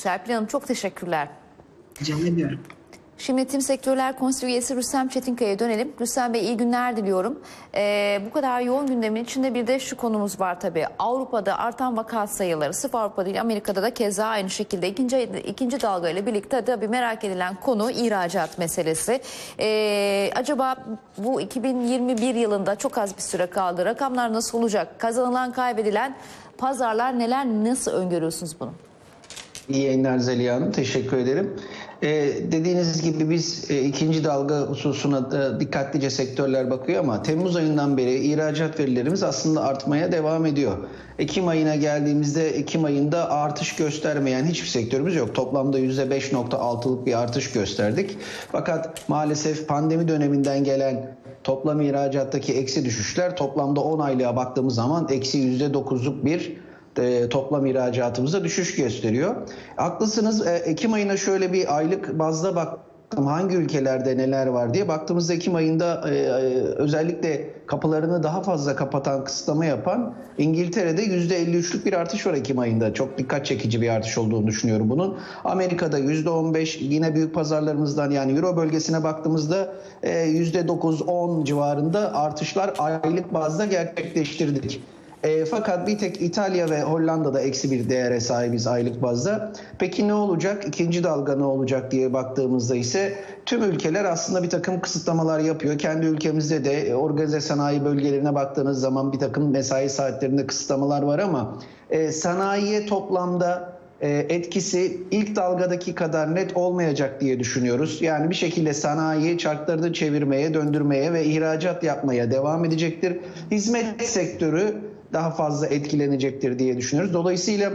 Serpil Hanım çok teşekkürler. Rica ediyorum. Şimdi Tim Sektörler Konseyi üyesi Rüstem Çetinkaya'ya dönelim. Rüstem Bey iyi günler diliyorum. Ee, bu kadar yoğun gündemin içinde bir de şu konumuz var tabii. Avrupa'da artan vaka sayıları sırf Avrupa değil Amerika'da da keza aynı şekilde ikinci, ikinci dalga ile birlikte tabii merak edilen konu ihracat meselesi. Ee, acaba bu 2021 yılında çok az bir süre kaldı. Rakamlar nasıl olacak? Kazanılan kaybedilen pazarlar neler nasıl öngörüyorsunuz bunu? İyi yayınlar Zeliha Hanım. Teşekkür ederim. Ee, dediğiniz gibi biz e, ikinci dalga hususuna da dikkatlice sektörler bakıyor ama Temmuz ayından beri ihracat verilerimiz aslında artmaya devam ediyor. Ekim ayına geldiğimizde Ekim ayında artış göstermeyen hiçbir sektörümüz yok. Toplamda %5.6'lık bir artış gösterdik. Fakat maalesef pandemi döneminden gelen toplam ihracattaki eksi düşüşler toplamda 10 aylığa baktığımız zaman eksi %9'luk bir e, toplam ihracatımızda düşüş gösteriyor. Haklısınız. E, Ekim ayına şöyle bir aylık bazda baktım hangi ülkelerde neler var diye baktığımızda Ekim ayında e, e, özellikle kapılarını daha fazla kapatan, kısıtlama yapan İngiltere'de %53'lük bir artış var Ekim ayında. Çok dikkat çekici bir artış olduğunu düşünüyorum bunun. Amerika'da %15 yine büyük pazarlarımızdan yani Euro bölgesine baktığımızda e, %9-10 civarında artışlar aylık bazda gerçekleştirdik. E, fakat bir tek İtalya ve Hollanda'da eksi bir değere sahibiz aylık bazda. Peki ne olacak? İkinci dalga ne olacak diye baktığımızda ise tüm ülkeler aslında bir takım kısıtlamalar yapıyor. Kendi ülkemizde de e, organize sanayi bölgelerine baktığınız zaman bir takım mesai saatlerinde kısıtlamalar var ama e, sanayiye toplamda e, etkisi ilk dalgadaki kadar net olmayacak diye düşünüyoruz. Yani bir şekilde sanayi çarklarını çevirmeye, döndürmeye ve ihracat yapmaya devam edecektir. Hizmet sektörü daha fazla etkilenecektir diye düşünüyoruz. Dolayısıyla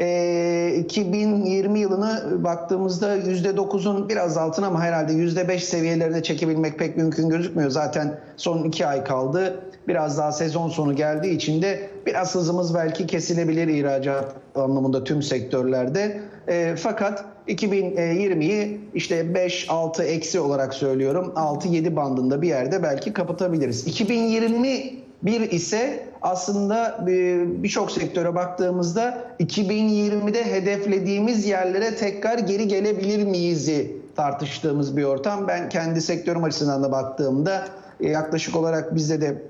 e, 2020 yılını baktığımızda %9'un biraz altına ama herhalde %5 seviyelerine çekebilmek pek mümkün gözükmüyor. Zaten son iki ay kaldı. Biraz daha sezon sonu geldiği için de biraz hızımız belki kesilebilir ihracat anlamında tüm sektörlerde. E, fakat 2020'yi işte 5-6 eksi olarak söylüyorum. 6-7 bandında bir yerde belki kapatabiliriz. 2020 bir ise aslında birçok sektöre baktığımızda 2020'de hedeflediğimiz yerlere tekrar geri gelebilir miyiz'i tartıştığımız bir ortam. Ben kendi sektörüm açısından da baktığımda yaklaşık olarak bizde de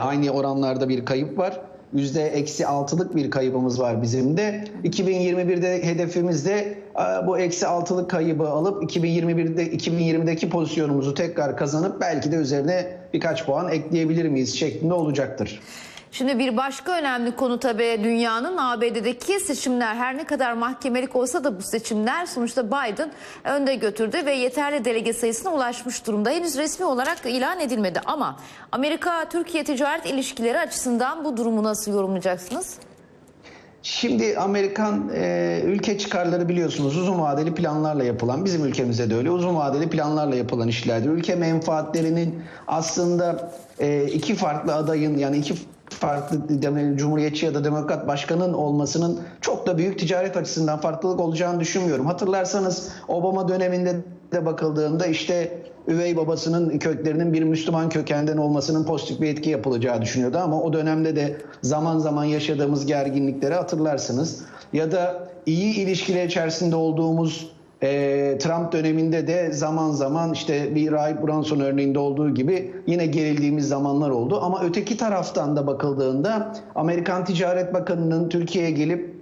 aynı oranlarda bir kayıp var. Yüzde eksi altılık bir kaybımız var bizim de. 2021'de hedefimiz de bu eksi altılık kaybı alıp 2021'de 2020'deki pozisyonumuzu tekrar kazanıp belki de üzerine birkaç puan ekleyebilir miyiz şeklinde olacaktır. Şimdi bir başka önemli konu tabii dünyanın ABD'deki seçimler her ne kadar mahkemelik olsa da bu seçimler sonuçta Biden önde götürdü ve yeterli delege sayısına ulaşmış durumda. Henüz resmi olarak ilan edilmedi ama Amerika-Türkiye ticaret ilişkileri açısından bu durumu nasıl yorumlayacaksınız? Şimdi Amerikan e, ülke çıkarları biliyorsunuz uzun vadeli planlarla yapılan, bizim ülkemizde de öyle uzun vadeli planlarla yapılan işlerdir. Ülke menfaatlerinin aslında e, iki farklı adayın yani iki farklı Cumhuriyetçi ya da Demokrat başkanın olmasının çok da büyük ticaret açısından farklılık olacağını düşünmüyorum. Hatırlarsanız Obama döneminde de bakıldığında işte üvey babasının köklerinin bir Müslüman kökenden olmasının pozitif bir etki yapılacağı düşünüyordu ama o dönemde de zaman zaman yaşadığımız gerginlikleri hatırlarsınız. Ya da iyi ilişkiler içerisinde olduğumuz e, Trump döneminde de zaman zaman işte bir Rahip Brunson örneğinde olduğu gibi yine gerildiğimiz zamanlar oldu. Ama öteki taraftan da bakıldığında Amerikan Ticaret Bakanı'nın Türkiye'ye gelip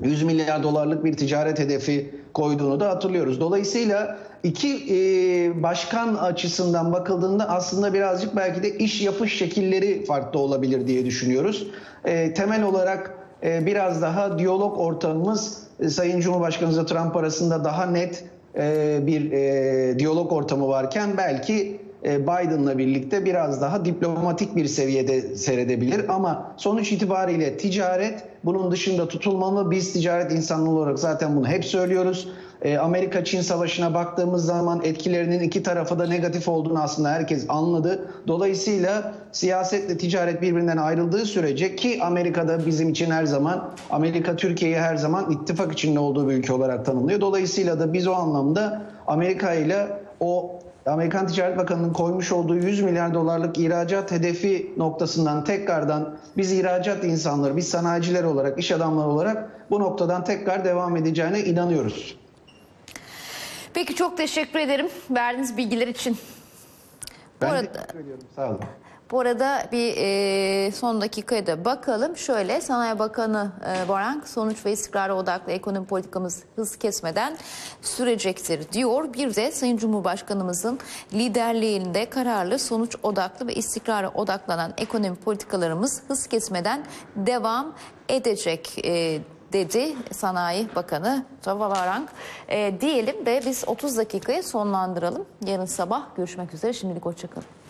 100 milyar dolarlık bir ticaret hedefi koyduğunu da hatırlıyoruz. Dolayısıyla iki e, başkan açısından bakıldığında aslında birazcık belki de iş yapış şekilleri farklı olabilir diye düşünüyoruz. E, temel olarak biraz daha diyalog ortamımız e, Sayın Cumhurbaşkanımızla Trump arasında daha net e, bir e, diyalog ortamı varken belki Biden'la birlikte biraz daha diplomatik bir seviyede seyredebilir. Ama sonuç itibariyle ticaret bunun dışında tutulmalı. Biz ticaret insanlığı olarak zaten bunu hep söylüyoruz. E, Amerika-Çin savaşına baktığımız zaman etkilerinin iki tarafa da negatif olduğunu aslında herkes anladı. Dolayısıyla siyasetle ticaret birbirinden ayrıldığı sürece ki Amerika'da bizim için her zaman Amerika Türkiye'yi her zaman ittifak içinde olduğu bir ülke olarak tanımlıyor. Dolayısıyla da biz o anlamda Amerika ile o Amerikan Ticaret Bakanı'nın koymuş olduğu 100 milyar dolarlık ihracat hedefi noktasından tekrardan biz ihracat insanları, biz sanayiciler olarak, iş adamları olarak bu noktadan tekrar devam edeceğine inanıyoruz. Peki çok teşekkür ederim verdiğiniz bilgiler için. Bu Ben arada, teşekkür ediyorum. Sağ olun. bu arada bir e, son dakikaya da bakalım. Şöyle Sanayi Bakanı e, Barank sonuç ve istikrara odaklı ekonomi politikamız hız kesmeden sürecektir diyor. Bir de Sayın Cumhurbaşkanımızın liderliğinde kararlı sonuç odaklı ve istikrara odaklanan ekonomi politikalarımız hız kesmeden devam edecek e, dedi Sanayi Bakanı Mustafa Varank. E, diyelim de biz 30 dakikayı sonlandıralım. Yarın sabah görüşmek üzere. Şimdilik hoşçakalın.